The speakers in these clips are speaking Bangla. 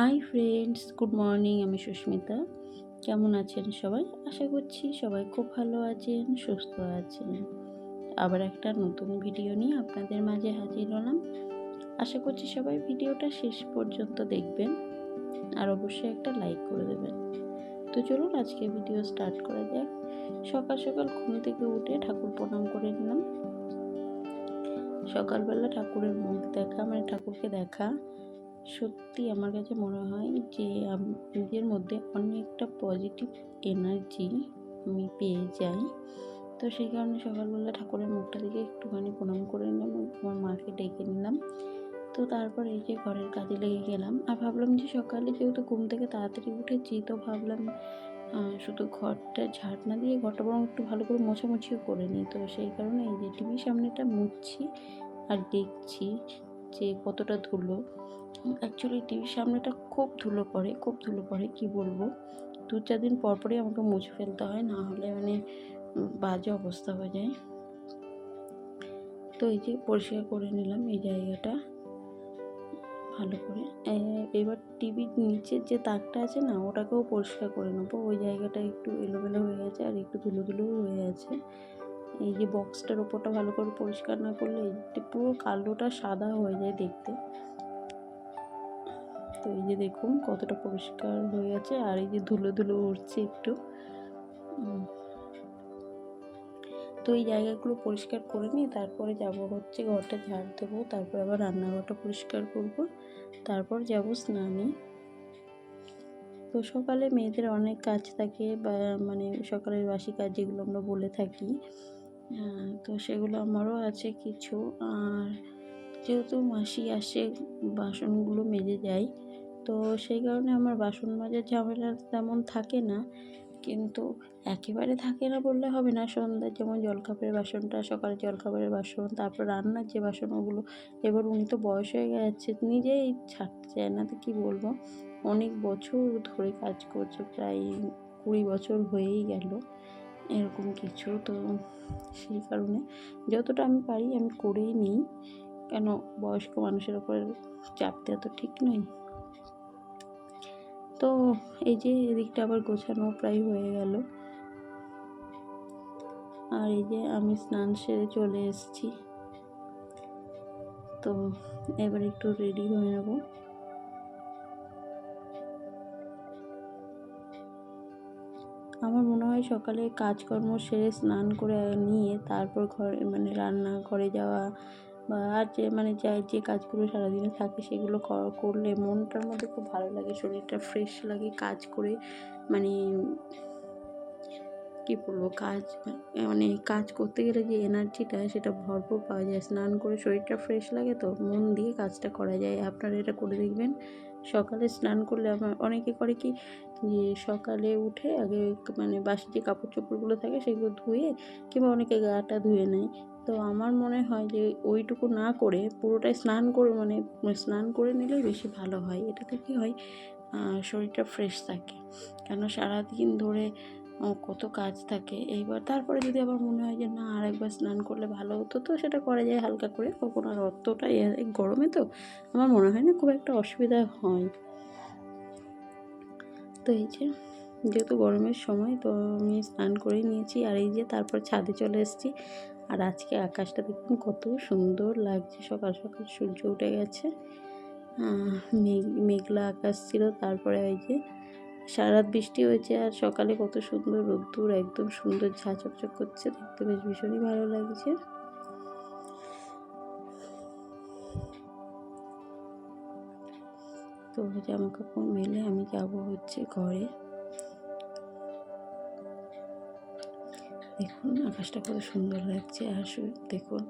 হাই ফ্রেন্ডস গুড মর্নিং আমি সুস্মিতা। কেমন আছেন সবাই? আশা করছি সবাই খুব ভালো আছেন, সুস্থ আছেন। আবার একটা নতুন ভিডিও নিয়ে আপনাদের মাঝে হাজির হলাম। আশা করছি সবাই ভিডিওটা শেষ পর্যন্ত দেখবেন আর অবশ্যই একটা লাইক করে দেবেন। তো চলুন আজকে ভিডিও স্টার্ট করা যাক। সকাল সকাল ঘুম থেকে উঠে ঠাকুর প্রণাম করে নিলাম। সকালবেলা ঠাকুরের মুখ দেখা মানে ঠাকুরকে দেখা। সত্যি আমার কাছে মনে হয় যে নিজের মধ্যে অনেকটা পজিটিভ এনার্জি আমি পেয়ে যাই। তো সেই কারণে সকালবেলা ঠাকুরের মুখটা দিকে একটুখানি প্রণাম করে নিলাম, আমার মাকে ডেকে নিলাম। তো তারপর এই যে ঘরের কাজে লেগে গেলাম, আর ভাবলাম যে সকালে যেহেতু ঘুম থেকে তাড়াতাড়ি উঠেছি, তো ভাবলাম শুধু ঘরটা ঝাড় না দিয়ে ঘরটা বরং একটু ভালো করে মোছামুছিও করে নিই। তো সেই কারণে এই যে টিভির সামনেটা মুছছি আর দেখছি যে কতটা ধুলো। অ্যাকচুয়ালি টিভির সামনেটা খুব ধুলো পড়ে, খুব ধুলো পড়ে, কি বলব? দু চার দিন পর পরই আমাকে মুছে ফেলতে হয়, না হলে মানে বাজে অবস্থা হয়ে যায়। তো এই যে পরিষ্কার করে নিলাম এই জায়গাটা, ভালো করে। এবার টিভির নিচের যে তাকটা আছে না, ওটাকেও পরিষ্কার করে নেব। ওই জায়গাটা একটু এলোমেলো হয়ে গেছে আর একটু ধুলো ধুলোও হয়ে আছে এই যে বক্সটার ওপরটা ভালো করে পরিষ্কার না করলে পুরো কালোটা সাদা হয়ে যায় দেখতে। তো এই যে দেখুন কতটা পরিষ্কার হয়ে গেছে, আর এই যে ধুলো ধুলো উঠছে একটু। তো এই জায়গাগুলো পরিষ্কার করে নিয়ে তারপরে যাব হচ্ছে ঘরটা ঝাড় দেবো, তারপর আবার রান্নাঘরটা পরিষ্কার করব, তারপর যাব স্নানে। তো সকালে মেয়েদের অনেক কাজ থাকে বা মানে সকালের বাসি কাজ যেগুলো আমরা বলে থাকি তো সেগুলো আমারও আছে কিছু। আর যেহেতু মাসি আসে, বাসনগুলো মেজে যায় তো সেই কারণে আমার বাসন মাজার ঝামেলা তেমন থাকে না। কিন্তু একেবারে থাকে না বললে হবে না। সন্ধ্যার যেমন জলখাবারের বাসনটা সকালে জলখাবারের বাসন, তারপর রান্নার যে বাসন ওগুলো এবার উনি তো বয়স হয়ে গেছে, নিজেই ছাড়তে চায় না, তো কী বলব? অনেক বছর ধরে কাজ করছে, প্রায় কুড়ি বছর হয়েই গেল এরকম কিছু, তো সেই কারণে যতটা আমি পারি আমি করেই নিই। কেন বয়স্ক মানুষের ওপর চাপ দেওয়া তো ঠিক নয়। তো এই যে এদিকটা আবার গোছানো প্রায় হয়ে গেল। আর এই যে আমি স্নান সেরে চলে এসেছি। তো এবার একটু রেডি হয়ে নেব। আমার মনে হয় সকালে কাজকর্ম সেরে স্নান করে নিয়ে তারপর ঘরে মানে রান্না ঘরে যাওয়া আর যে মানে যা, যে কাজগুলো সারাদিনে থাকে সেগুলো করলে মনটার মধ্যে খুব ভালো লাগে, শরীরটা ফ্রেশ লাগে কাজ করে মানে কী বলব, কাজ মানে কাজ করতে গেলে যে এনার্জিটা সেটা ভরপুর পাওয়া যায়। স্নান করে শরীরটা ফ্রেশ লাগে তো মন দিয়ে কাজটা করা যায়। আপনারা এটা করে দেখবেন। সকালে স্নান করলে অনেকে করে কি যে সকালে উঠে আগে মানে বাসি যে কাপড় চোপড়গুলো থাকে সেগুলো ধুয়ে কিংবা অনেকে গাটা ধুয়ে নেয়। তো আমার মনে হয় যে ওইটুকু না করে পুরোটাই স্নান করে মানে স্নান করে নিলেই বেশি ভালো হয়। এটাতে কী হয় শরীরটা ফ্রেশ থাকে। কেন সারাদিন ধরে কত কাজ থাকে। এইবার তারপরে যদি আবার মনে হয় যে না আরেকবার স্নান করলে ভালো হতো, তো সেটা করা যায় হালকা করে। কখন আর অতটা এ- এই গরমে তো আমার মনে হয় না খুব একটা অসুবিধা হয়। এই যে যেহেতু গরমের সময়, তো আমি স্নান করে নিয়েছি। আর এই যে তারপর ছাদে চলে এসেছি। আর আজকে আকাশটা দেখুন কত সুন্দর লাগছে। সকাল সকাল সূর্য উঠে গেছে। মেঘ, মেঘলা আকাশ ছিল। তারপরে ওই যে সারা রাত বৃষ্টি হয়েছে। আর সকালে কত সুন্দর রোদ্দুর, একদম সুন্দর ঝা চকচক করছে। দেখতে বেশ ভীষণই ভালো লাগছে। তো জামা কাপড় মেলে, আমি যাব হচ্ছে ঘরে। দেখুন, আকাশটা কত সুন্দর লাগছে। আর দেখুন,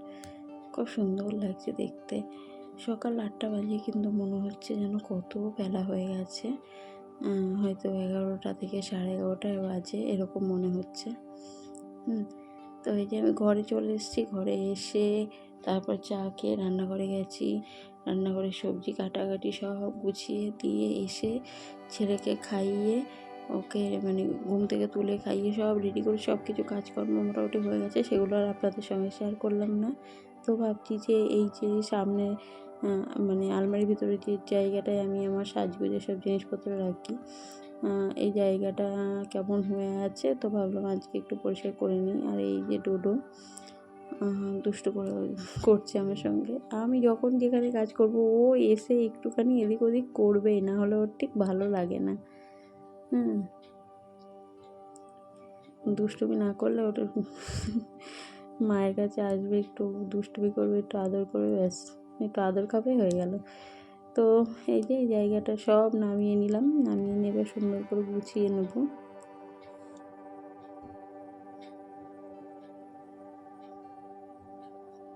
খুব সুন্দর লাগছে দেখতে। সকাল আটটা বাজে কিন্তু মনে হচ্ছে যেন কত বেলা হয়ে গেছে। হয়তো এগারোটা থেকে সাড়ে এগারোটা বাজে, এরকম মনে হচ্ছে। হুম, তো এই যে আমি ঘরে চলে এসেছি। ঘরে এসে তারপর চা খেয়ে রান্নাঘরে গেছি। রান্নাঘরে সবজি কাটাকাটি সব গুছিয়ে দিয়ে এসে ছেলেকে খাইয়ে, ওকে মানে ঘুম থেকে তুলে খাইয়ে সব রেডি করে সব কিছু কাজকর্ম মোটামুটি হয়ে গেছে। সেগুলো আর আপনাদের সঙ্গে শেয়ার করলাম না। তো ভাবছি যে এই যে সামনে মানে আলমারির ভিতরে যে জায়গাটায় আমি আমার সাজগোজের সব জিনিসপত্র রাখি এই জায়গাটা কেমন হয়ে আছে তো ভাবলাম আজকে একটু পরিষ্কার করে নিই। আর এই যে ডোডো দুষ্টু করে করছে আমার সঙ্গে। আমি যখন যেখানে কাজ করব, ও এসে একটুখানি এদিক ওদিক করবেই, না হলে ওর ঠিক ভালো লাগে না। হুম। দুষ্টুমি না করলে ওটা মায়ের কাছে আসবে, একটু দুষ্টুমি করবে, একটু আদর করবে, ব্যাস, একটু আদর খাবে, হয়ে গেল। তো এই যে জায়গাটা সব নামিয়ে নিলাম, নামিয়ে নেবে সুন্দর করে গুছিয়ে নেব।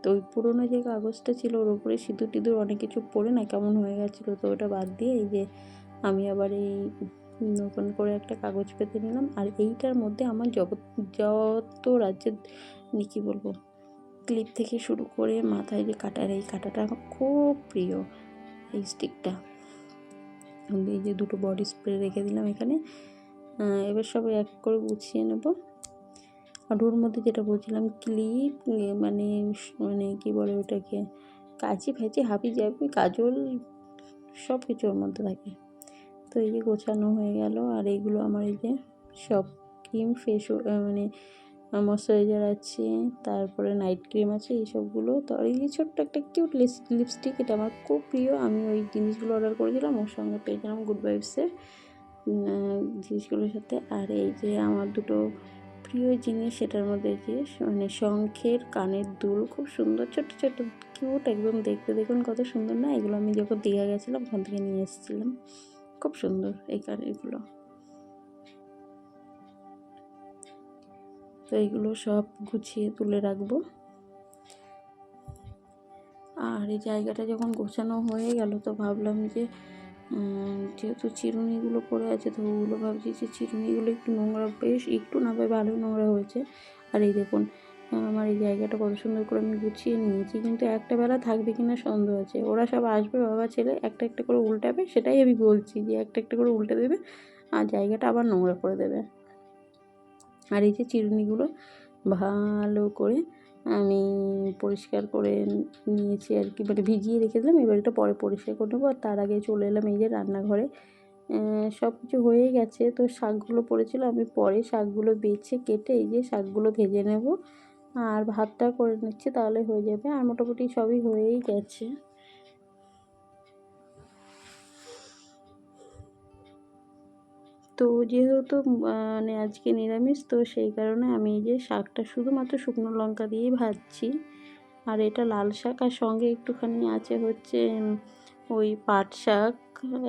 তো ওই পুরোনো যে কাগজটা ছিল ওর উপরে সিঁদুর টিঁদুর অনেক কিছু পড়ে না, কেমন হয়ে গেছিল তো ওটা বাদ দিয়ে এই যে আমি আবার এই নতুন করে একটা কাগজ পেতে নিলাম। আর এইটার মধ্যে আমার যত যত রাজ্যের মানে কী বলব, ক্লিপ থেকে শুরু করে মাথায় যে কাটার, এই কাটাটা আমার খুব প্রিয়, এই স্টিকটা। এই যে দুটো বডি স্প্রে রেখে দিলাম এখানে। এবার সব এক করে গুছিয়ে নেব। আর মধ্যে যেটা বলছিলাম, ক্লিপ মানে মানে কি বলে ওটাকে, কাঁচি ফাঁচি, হাবি জাবি, কাজল, সব কিছু ওর মধ্যে থাকে। তো এই যে গোছানো হয়ে গেল, আর এইগুলো আমার এই যে সব ক্রিম, ফেস মানে ময়শ্চারাইজার আছে, তারপরে নাইট ক্রিম আছে এইসবগুলো তো আর এই যে ছোট্ট একটা কিউট লিপস্টিক, এটা আমার খুব প্রিয়। আমি ওই জিনিসগুলো অর্ডার করেছিলাম, ওর সঙ্গে পেয়েছিলাম গুড ভাইবসের জিনিসগুলোর সাথে। আর এই যে আমার দুটো প্রিয় জিনিস সেটার মধ্যে যে মানে শঙ্খের কানের দুল খুব সুন্দর, ছোট ছোট কিউট একদম দেখতে। দেখুন কত সুন্দর না? এগুলো আমি যখন দীঘা গেছিলাম, ওখান থেকে নিয়ে এসেছিলাম। খুব সুন্দর এই কানেরগুলো। তো এইগুলো সব গুছিয়ে তুলে রাখব। আর এই জায়গাটা যখন গোছানো হয়ে গেল, তো ভাবলাম যে যেহেতু চিরুনিগুলো পড়ে আছে, তো ওগুলো ভাবছি যে চিরুনিগুলো একটু নোংরা, বেশ একটু না, ভাই ভালোই নোংরা হয়েছে। আর এই দেখুন, আমার এই জায়গাটা কত সুন্দর করে আমি গুছিয়ে নিয়েছি, কিন্তু একটা বেলা থাকবে কিনা সন্দেহ আছে। ওরা সব আসবে, বাবা, ছেলে, একটা একটা করে উল্টাবে, সেটাই আমি বলছি যে একটা একটা করে উল্টে দেবে আর জায়গাটা আবার নোংরা করে দেবে। আর এই যে চিরুনিগুলো ভালো করে আমি পরিষ্কার করে নিয়েছি আর কি। মানে ভিজিয়ে রেখে দিলাম এবার এটা পরে পরিষ্কার করে নেব। আর তার আগে চলে এলাম এই যে রান্নাঘরে। সব কিছু হয়ে গেছে। তো শাকগুলো পড়েছিল, আমি পরে শাকগুলো বেছে কেটে এই যে শাকগুলো ভেজে নেব। আর ভাতটা করে নিচ্ছি, তাহলে হয়ে যাবে। আর মোটামুটি সবই হয়েই গেছে। তো যেহেতু মানে আজকে নিরামিষ, তো সেই কারণে আমি এই যে শাকটা শুধুমাত্র শুকনো লঙ্কা দিয়েই ভাজছি। আর এটা লাল শাক আর সঙ্গে একটুখানি আছে হচ্ছে, ওই পাট শাক।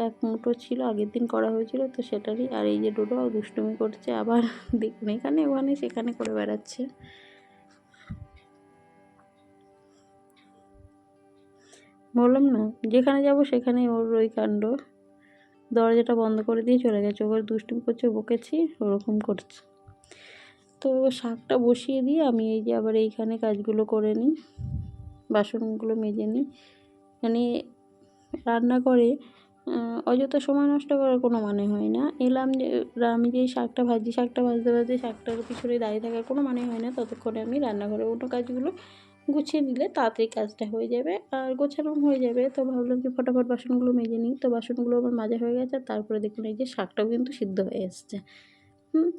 এক মুঠো ছিল, আগের দিন করা হয়েছিল, তো সেটারই। আর এই যে ডোডো দুষ্টুমি করছে, আবার দেখুন, এখানে ওখানে, সেখানে করে বেড়াচ্ছে। বললাম না, যেখানে যাব সেখানে ওর ওই কাণ্ড। দরজাটা বন্ধ করে দিয়ে চলে গেছে। ওবার দুষ্টুমি করছে, বকেছি, ওরকম করছে। তো শাকটা বসিয়ে দিয়ে আমি এই যে আবার এইখানে কাজগুলো করে নিই, বাসনগুলো মেজে নিই। মানে রান্না করে অযথা সময় নষ্ট করার কোনো মানে হয় না। এলাম যে আমি যে শাকটা ভাজি, শাকটা ভাজতে ভাজতে শাকটার পিছনে দাঁড়িয়ে থাকার কোনো মানে হয় না। ততক্ষণে আমি রান্নাঘরে অন্য কাজগুলো গুছিয়ে নিলে তাড়াতাড়ি কাজটা হয়ে যাবে। আর গোছানো হয়ে যাবে। তো ভাবলাম যে ফটাফট বাসনগুলো মেজে নিই। তো বাসনগুলো আমার মাজা হয়ে গেছে। তারপরে দেখুন, এই যে শাকটাও কিন্তু সিদ্ধ হয়ে এসছে। হুম?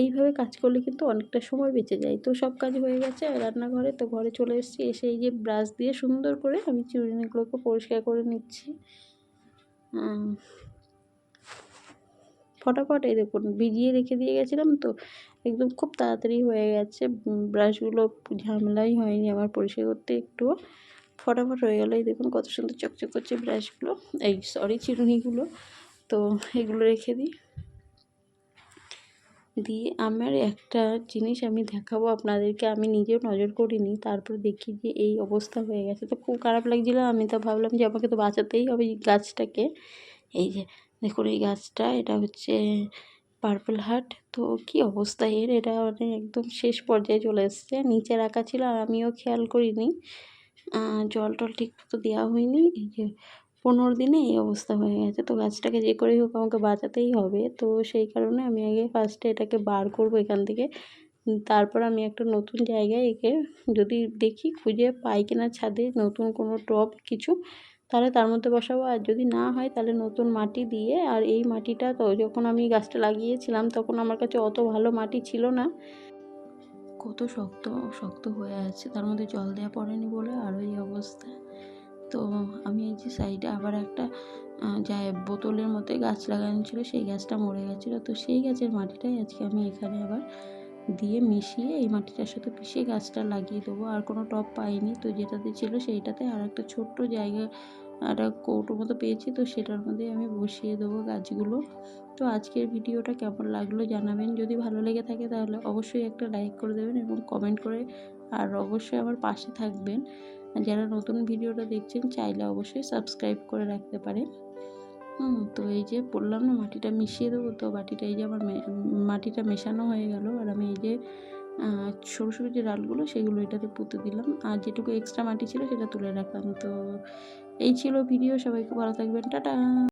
এইভাবে কাজ করলে কিন্তু অনেকটা সময় বেঁচে যায়। তো সব কাজ হয়ে গেছে রান্নাঘরে। তো ঘরে চলে এসেছি। এসে এই যে ব্রাশ দিয়ে সুন্দর করে আমি চিরুনিগুলোকে পরিষ্কার করে নিচ্ছি। ফটাফট এই দেখুন, ভিজিয়ে রেখে দিয়ে গেছিলাম তো। একদম খুব তাড়াতাড়ি হয়ে গেছে। ব্রাশগুলো ঝামেলাই হয়নি আমার পরিষ্কার করতে একটুও। ফটাফট হয়ে গেলো। এই দেখুন কত সুন্দর চকচক করছে ব্রাশগুলো এই সরি চিরুনিগুলো। তো এগুলো রেখে দিই। দিয়ে আমার একটা জিনিস আমি দেখাবো আপনাদেরকে। আমি নিজেও নজর করিনি। তারপর দেখি যে এই অবস্থা হয়ে গেছে। তো খুব খারাপ লাগছিল। আমি তো ভাবলাম যে আমাকে তো বাঁচাতেই হবে এই গাছটাকে। এই যে দেখুন এই গাছটা, এটা হচ্ছে পার্পল হার্ট তো কি অবস্থা? এর এটা মানে একদম শেষ পর্যায়ে চলে এসছে। নিচে রাখা ছিল আর আমিও খেয়াল করিনি। জল টল ঠিক মতো দেওয়া হয়নি। এই যে পনেরো দিনে এই অবস্থা হয়ে গেছে। তো গাছটাকে যে করেই হোক আমাকে বাঁচাতেই হবে। তো সেই কারণে আমি আগে ফার্স্টে এটাকে বার করব এখান থেকে। তারপর আমি একটা নতুন জায়গায় একে যদি দেখি খুঁজে পাই কিনা ছাদে নতুন কোনো টব কিছু তাহলে তার মধ্যে বসাবো। আর যদি না হয় তাহলে নতুন মাটি দিয়ে, আর এই মাটিটা তো যখন আমি গাছটা লাগিয়েছিলাম তখন আমার কাছে অত ভালো মাটি ছিল না। কত শক্ত শক্ত হয়ে আছে। তার মধ্যে জল দেওয়া পড়েনি বলে আরও এই অবস্থা। তো আমি এই যে সাইডে আবার একটা যা বোতলের মধ্যে গাছ লাগানো ছিল, সেই গাছটা মরে গেছিল। তো সেই গাছের মাটিটাই আজকে আমি এখানে আবার দিয়ে মিশিয়ে এই মাটিটার সাথে পিষিয়ে গাছটা লাগিয়ে দেবো। আর কোনো টব পাইনি তো যেটাতে ছিল সেইটাতে আর একটা ছোট্ট জায়গা, একটা কৌটো মতো পেয়েছি তো সেটার মধ্যে আমি বসিয়ে দেবো গাছগুলো। তো আজকের ভিডিওটা কেমন লাগল জানাবেন। যদি ভালো লেগে থাকে তাহলে অবশ্যই একটা লাইক করে দেবেন এবং কমেন্ট করে আর অবশ্যই আমার পাশে থাকবেন। যারা নতুন ভিডিওটা দেখছেন চাইলে অবশ্যই সাবস্ক্রাইব করে রাখতে পারেন। হুম, তো এই যে বললাম না মাটিটা মিশিয়ে দেবো, তো বাটিটা এই যে আমার মাটিটা মেশানো হয়ে গেল। আর আমি এই যে ছোটো সরু যে ডালগুলো সেগুলো এটাতে পুঁতে দিলাম। আর যেটুকু এক্সট্রা মাটি ছিল সেটা তুলে রাখলাম। তো এই ছিল ভিডিও, সবাইকে ভালো থাকবেন। টাটা!